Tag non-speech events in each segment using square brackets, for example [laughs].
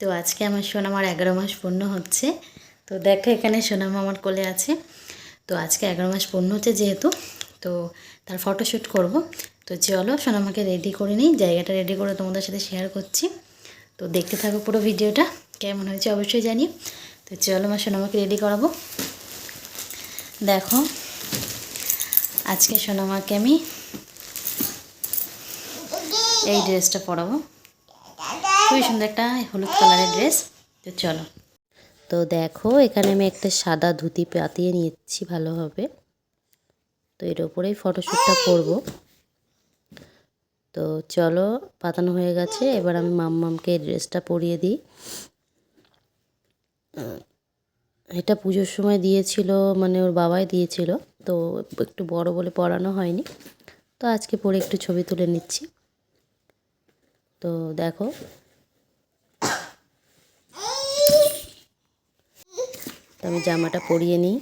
তো আজকে আমার সোনামার এগারো মাস পূর্ণ হচ্ছে। তো দেখো এখানে সোনামা আমার কোলে আছে। তো আজকে এগারো মাস পূর্ণ হচ্ছে যেহেতু, তো তার ফটোশ্যুট করব। তো চলো সোনামাকে রেডি করে নিই, জায়গাটা রেডি করে তোমাদের সাথে শেয়ার করছি। তো দেখতে থাকো পুরো ভিডিওটা, কেমন হয়েছে অবশ্যই জানি তো চলো আমার সোনামাকে রেডি করাবো। দেখো, আজকে সোনামাকে আমি এই ড্রেসটা পরাবো। খুবই সুন্দর একটা হলুদ কালারের ড্রেস তো চলো। তো দেখো, এখানে আমি একটা সাদা ধুতি পাতিয়ে নিচ্ছি ভালোভাবে। তো এর ওপরেই ফটোশ্যুটটা করব। তো চলো, পাতানো হয়ে গেছে। এবার আমি মাম্মামকে ড্রেসটা পরিয়ে দিই। এটা পুজোর সময় দিয়েছিল মানে ওর বাবাই দিয়েছিল। তো একটু বড় বলে পড়ানো হয়নি। তো আজকে পরে একটু ছবি তুলে নিচ্ছি। তো দেখো তো আমি জামাটা পরিয়ে নিই।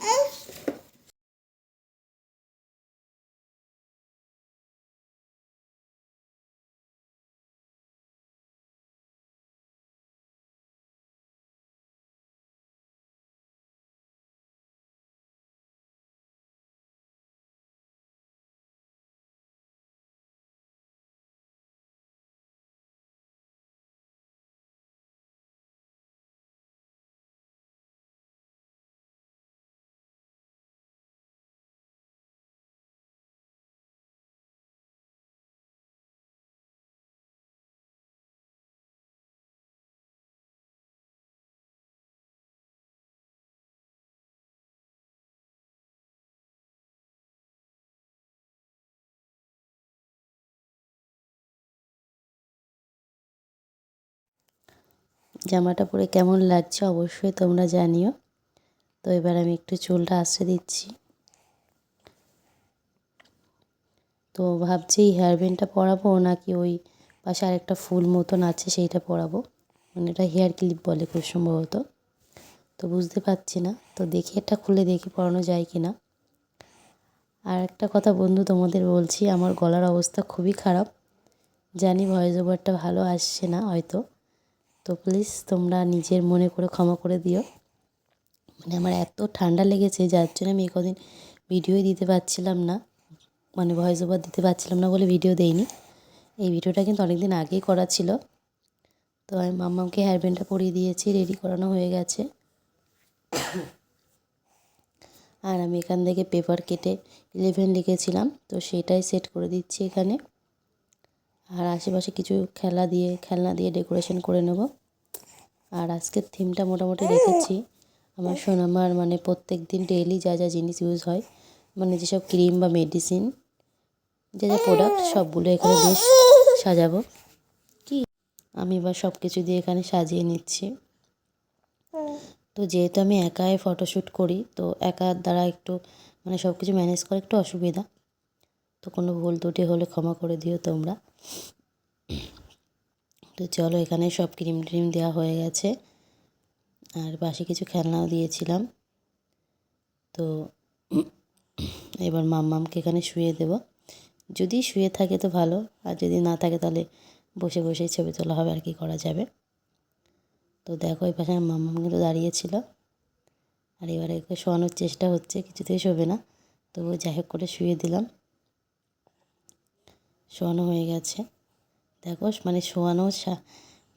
জামাটা পরে কেমন লাগছে অবশ্যই তোমরা জানিও। তো এবার আমি একটু চুলটা আসতে দিচ্ছি। তো ভাবছি হেয়ার ব্যান্ডটা পরাবো নাকি ওই পাশে আরেকটা ফুল মতন আছে সেইটা পরাবো। মানে এটা হেয়ার ক্লিপ বলে খুব সম্ভবত। তো বুঝতে পারছি না। তো দেখি এটা খুলে দেখি পরানো যায় কি না আর একটা কথা বন্ধু তোমাদের বলছি, আমার গলার অবস্থা খুবই খারাপ। জানি ভয়েস ওভারটা ভালো আসছে না হয়তো। তো প্লিজ তোমরা নিজের মনে করে ক্ষমা করে দিও। মানে আমার এত ঠান্ডা লেগেছে যার জন্য আমি কদিন ভিডিওই দিতে পারছিলাম না মানে ভয়েস ওভার দিতে পারছিলাম না বলে ভিডিও দেইনি। এই ভিডিওটা কিন্তু অনেক দিন আগেই করা ছিল। তো আমি মাম্মামকে হেয়ার ব্যান্ডটা পরিয়ে দিয়েছি রেডি করানো হয়ে গেছে। আর আমি এখান থেকে পেপার কেটে ইলেভেন লিখেছিলাম, তো সেটাই সেট করে দিচ্ছি এখানে। আর আশেপাশে কিছু খেলা দিয়ে, খেলনা দিয়ে ডেকোরেশন করে নেব। আর আজকের থিমটা মোটামুটি রেখেছি আমার সোনামার মানে প্রত্যেক দিন ডেইলি যা যা জিনিস ইউজ হয় মানে যেসব ক্রিম বা মেডিসিন যা যা প্রোডাক্ট সবগুলো এখানে বেশ সাজাবো। কি? আমি এবার সব কিছু দিয়ে এখানে সাজিয়ে নিচ্ছি। তো যেহেতু আমি একাই ফটোশ্যুট করি, তো একার দ্বারা একটু মানে সব কিছু ম্যানেজ করা একটু অসুবিধা। তো কোনো ভুল ত্রুটি হলে ক্ষমা করে দিও তোমরা। তো চলো এখানে সব ক্রিম ট্রিম দেওয়া হয়ে গেছে। আর পাশে কিছু খেলনাও দিয়েছিলাম। তো এবার মাম্মামকে এখানে শুয়ে দেব। যদি শুয়ে থাকে তো ভালো, আর যদি না থাকে তাহলে বসে বসেই ছবি তোলা হবে আর কি করা যাবে। তো দেখো এই পাশে মাম্মাম কিন্তু দাঁড়িয়েছিল। আর এবারে শোয়ানোর চেষ্টা হচ্ছে, কিছুতেই শোবে না। তবুও যাই হোক করে শুয়ে দিলাম। শোয়ানো হয়ে গেছে। দেখো মানে শোয়ানো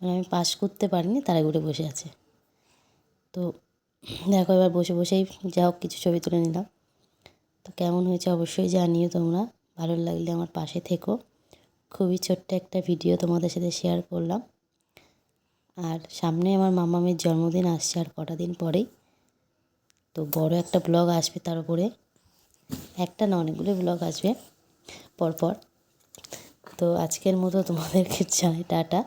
মানে আমি পাস করতে পারিনি তারা ঘুরে বসে আছে। তো দেখো, এবার বসে বসেই যা হোক কিছু ছবি তুলে নিলাম। তো কেমন হয়েছে অবশ্যই জানিও তোমরা। ভালো লাগলে আমার পাশে থেকো। খুবই ছোট্ট একটা ভিডিও তোমাদের সাথে শেয়ার করলাম। আর সামনে আমার মামামের জন্মদিন আসছে আর কটা দিন পরেই। তো বড় একটা ব্লগ আসবে তার উপরে। একটা না অনেকগুলো ব্লগ আসবে পরপর। তো আজকের মতো তোমাদেরকে [laughs] চাই টাটা।